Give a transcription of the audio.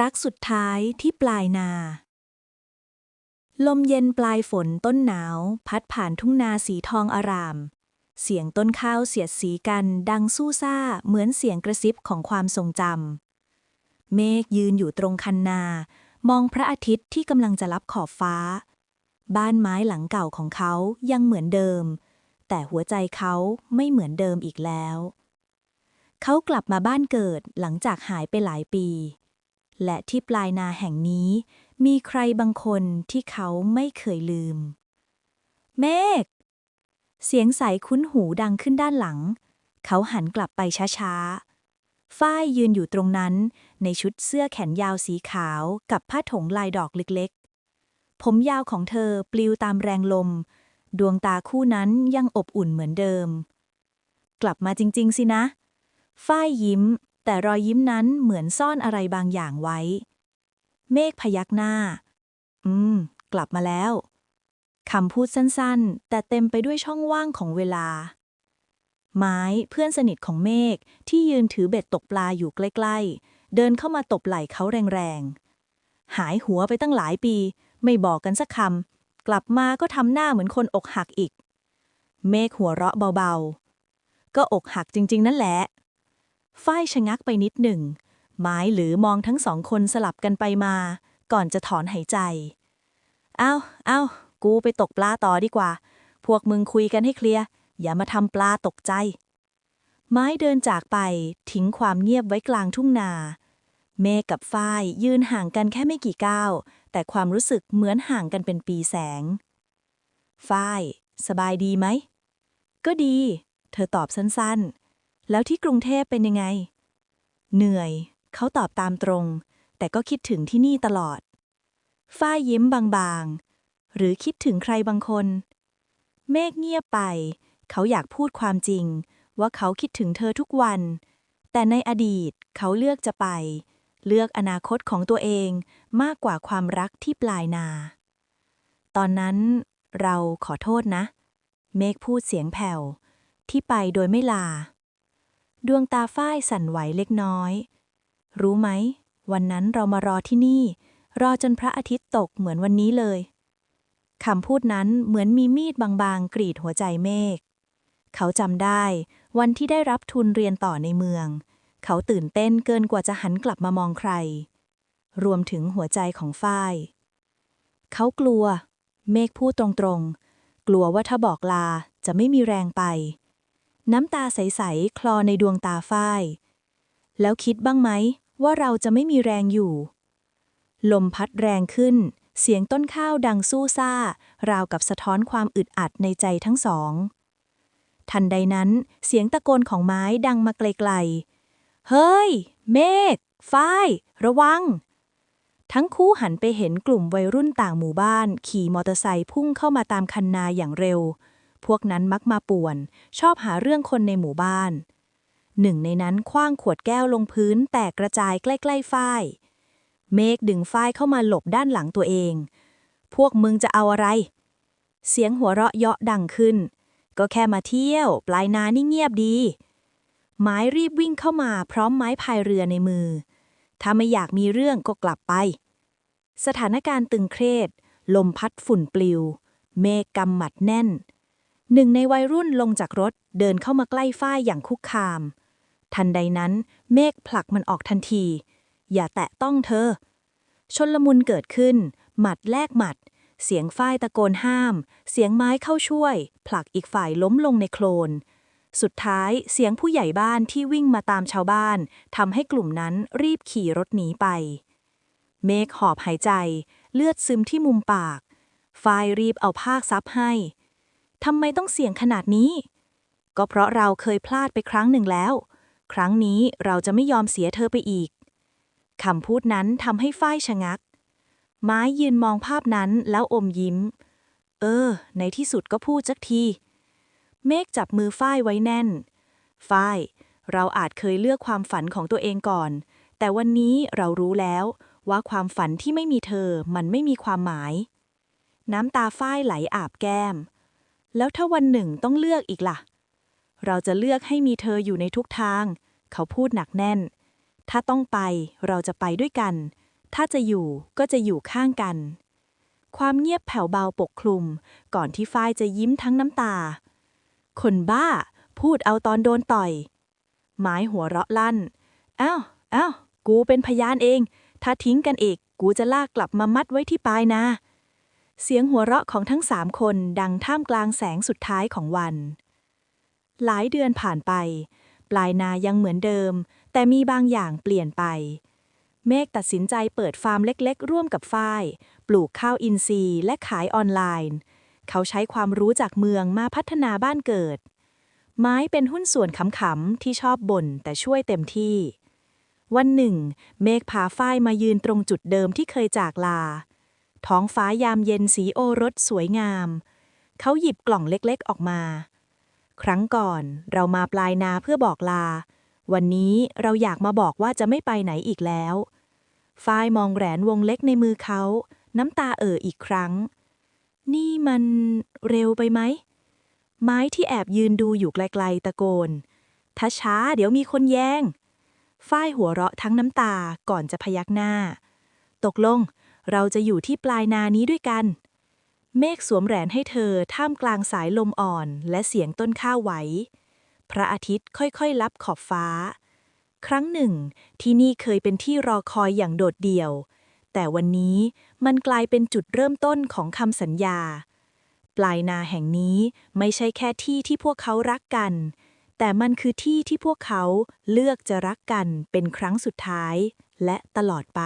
รักสุดท้ายที่ปลายนา ลมเย็นปลายฝนต้นหนาว พัดผ่านทุ่งนาสีทองอาราม เสียงต้นข้าวเสียดสีกันดังสู้ซ่าเหมือนเสียงกระซิบของความทรงจำเมฆยืนอยู่ตรงคันนา มองพระอาทิตย์ที่กำลังจะลับขอบฟ้า บ้านไม้หลังเก่าของเขายังเหมือนเดิม แต่หัวใจเขาไม่เหมือนเดิมอีกแล้ว เขากลับมาบ้านเกิดหลังจากหายไปหลายปี และที่ปลายนาแห่งนี้ มีใครบางคนที่เขาไม่เคยลืม เมฆ เสียงใสคุ้นหูดังขึ้นด้านหลัง เขาหันกลับไปช้าๆ ฝ้ายยืนอยู่ตรงนั้น ในชุดเสื้อแขนยาวสีขาวกับผ้าถงลายดอกเล็กๆ ผมยาวของเธอปลิวตามแรงลม ดวงตาคู่นั้นยังอบอุ่นเหมือนเดิม กลับมาจริง ๆ สินะฝ้ายยิ้ม แต่รอยยิ้มนั้นเหมือนซ่อนอะไรบางอย่างไว้ เมฆพยักหน้า อืม กลับมาแล้ว คำพูดสั้นๆ แต่เต็มไปด้วยช่องว่างของเวลา ไม้เพื่อนสนิทของเมฆที่ยืนถือเบ็ดตกปลาอยู่ใกล้ ๆ เดินเข้ามาตบไหล่เขาแรงๆ หายหัวไปตั้งหลายปี ไม่บอกกันสักคำ กลับมาก็ทำหน้าเหมือนคนอกหักอีก เมฆหัวเราะเบาๆ ก็อกหักจริง ๆ นั่นแหละ ฝ้ายชะงักไปนิดหนึ่ง ไม้หรือมองทั้งสองคนสลับกันไปมา ก่อนจะถอนหายใจ เอาเอากูไปตกปลาต่อดีกว่า พวกมึงคุยกันให้เคลียร์ อย่ามาทำปลาตกใจ ไม้เดินจากไปทิ้งความเงียบไว้กลางทุ่งนา เมฆกับฝ้ายยืนห่างกันแค่ไม่กี่ก้าว แต่ความรู้สึกเหมือนห่างกันเป็นปีแสง ฝ้าย สบายดีไหม ก็ดี เธอตอบสั้นๆ แล้วที่กรุงเทพเป็นยังไง เหนื่อย เขาตอบตามตรง แต่ก็คิดถึงที่นี่ตลอด ฝ้ายยิ้มบางๆ หรือคิดถึงใครบางคน เมฆเงียบไป เขาอยากพูดความจริง ว่าเขาคิดถึงเธอทุกวัน แต่ในอดีตเขาเลือกจะไป เลือกอนาคตของตัวเองมากกว่าความรักที่ปลายนา ตอนนั้นเราขอโทษนะ เมฆพูดเสียงแผ่วที่ไปโดยไม่ลา ดวงตาฝ้ายสั่นไหวเล็กน้อย รู้ไหม วันนั้นเรามารอที่นี่ รอจนพระอาทิตย์ตกเหมือนวันนี้เลยคำพูดนั้นเหมือนมีมีดบางๆ กรีดหัวใจเมฆ เขาจำได้ วันที่ได้รับทุนเรียนต่อในเมือง เขาตื่นเต้นเกินกว่าจะหันกลับมามองใคร รวมถึงหัวใจของฝ้าย เขากลัว เมฆพูดตรงๆ กลัวว่าถ้าบอกลาจะไม่มีแรงไป น้ำตาใส ๆ คลอในดวงตาฝ้าย แล้วคิดบ้างไหม ว่าเราจะไม่มีแรงอยู่ ลมพัดแรงขึ้น เสียงต้นข้าวดังสู้ซ่า ราวกับสะท้อนความอึดอัดในใจทั้งสอง ทันใดนั้นเสียงตะโกนของไม้ดังมาไกล ๆ เฮ้ย เมฆฝ้าย ระวัง ทั้งคู่หันไปเห็นกลุ่มวัยรุ่นต่างหมู่บ้าน ขี่มอเตอร์ไซค์พุ่งเข้ามาตามคันนาอย่างเร็ว พวกนั้นมักมาป่วน ชอบหาเรื่องคนในหมู่บ้าน หนึ่งในนั้นคว้างขวดแก้วลงพื้น แตกกระจายใกล้ๆฝ้าย เมฆดึงฝ้ายเข้ามาหลบด้านหลังตัวเอง พวกมึงจะเอาอะไร เสียงหัวเราะเยาะดังขึ้น ก็แค่มาเที่ยว ปลายนานี่เงียบดี ไม้รีบวิ่งเข้ามาพร้อมไม้พายเรือในมือ ถ้าไม่อยากมีเรื่องก็กลับไป สถานการณ์ตึงเครียดลมพัดฝุ่นปลิว เมฆกำหมัดแน่น หนึ่งในวัยรุ่นลงจากรถเดินเข้ามาใกล้ฝ้ายอย่างคุกคาม ทันใดนั้นเมฆผลักมันออกทันที อย่าแตะต้องเธอ ชนลมุนเกิดขึ้น หมัดแลกหมัด เสียงฝ้ายตะโกนห้าม เสียงไม้เข้าช่วย ผลักอีกฝ่ายล้มลงในโคลน สุดท้ายเสียงผู้ใหญ่บ้านที่วิ่งมาตามชาวบ้านทำให้กลุ่มนั้นรีบขี่รถหนีไป เมฆหอบหายใจ เลือดซึมที่มุมปากฝ้ายรีบเอาผ้าซับให้ ทำไมต้องเสี่ยงขนาดนี้ ก็เพราะเราเคยพลาดไปครั้งหนึ่งแล้ว ครั้งนี้เราจะไม่ยอมเสียเธอไปอีกคำพูดนั้นทำให้ฝ้ายชะงัก ไม้ยืนมองภาพนั้นแล้วอมยิ้ม เออ ในที่สุดก็พูดสักที เมฆจับมือฝ้ายไว้แน่น ฝ้าย เราอาจเคยเลือกความฝันของตัวเองก่อน แต่วันนี้เรารู้แล้วว่าความฝันที่ไม่มีเธอมันไม่มีความหมาย น้ำตาฝ้ายไหลอาบแก้ม แล้วถ้าวันหนึ่งต้องเลือกอีกล่ะ เราจะเลือกให้มีเธออยู่ในทุกทาง เขาพูดหนักแน่น ถ้าต้องไปเราจะไปด้วยกัน ถ้าจะอยู่ก็จะอยู่ข้างกัน ความเงียบแผ่วเบาปกคลุม ก่อนที่ฝ้ายจะยิ้มทั้งน้ำตา คนบ้า พูดเอาตอนโดนต่อยไม้หัวเราะลั่นอ้าวอ้าวกูเป็นพยานเอง ถ้าทิ้งกันอีกกูจะลากกลับมามัดไว้ที่ปลายนา เสียงหัวเราะของทั้งสามคนดังท่ามกลางแสงสุดท้ายของวัน หลายเดือนผ่านไป ปลายนายังเหมือนเดิม แต่มีบางอย่างเปลี่ยนไป เมฆตัดสินใจเปิดฟาร์มเล็กๆ ร่วมกับฝ้าย ปลูกข้าวอินทรีย์และขายออนไลน์ เขาใช้ความรู้จากเมืองมาพัฒนาบ้านเกิด ไม้เป็นหุ้นส่วนขำๆที่ชอบบ่นแต่ช่วยเต็มที่ วันหนึ่ง เมฆพาฝ้ายมายืนตรงจุดเดิมที่เคยจากลา ท้องฟ้ายามเย็นสีโอรสสวยงาม เขาหยิบกล่องเล็กๆออกมา ครั้งก่อนเรามาปลายนาเพื่อบอกลา วันนี้เราอยากมาบอกว่าจะไม่ไปไหนอีกแล้ว ฝ้ายมองแหวนวงเล็กในมือเขา น้ำตาเอ่ออีกครั้ง นี่มันเร็วไปไหม ไม้ที่แอบยืนดูอยู่ไกลๆตะโกน ถ้าช้าเดี๋ยวมีคนแย่งฝ้ายหัวเราะทั้งน้ำตาก่อนจะพยักหน้า ตกลง เราจะอยู่ที่ปลายนานี้ด้วยกัน เมฆสวมแหวนให้เธอท่ามกลางสายลมอ่อนและเสียงต้นข้าวไหว พระอาทิตย์ค่อยๆลับขอบฟ้า ครั้งหนึ่ง ที่นี่เคยเป็นที่รอคอยอย่างโดดเดี่ยว แต่วันนี้มันกลายเป็นจุดเริ่มต้นของคำสัญญา ปลายนาแห่งนี้ไม่ใช่แค่ที่ที่พวกเขารักกัน แต่มันคือที่ที่พวกเขาเลือกจะรักกันเป็นครั้งสุดท้ายและตลอดไป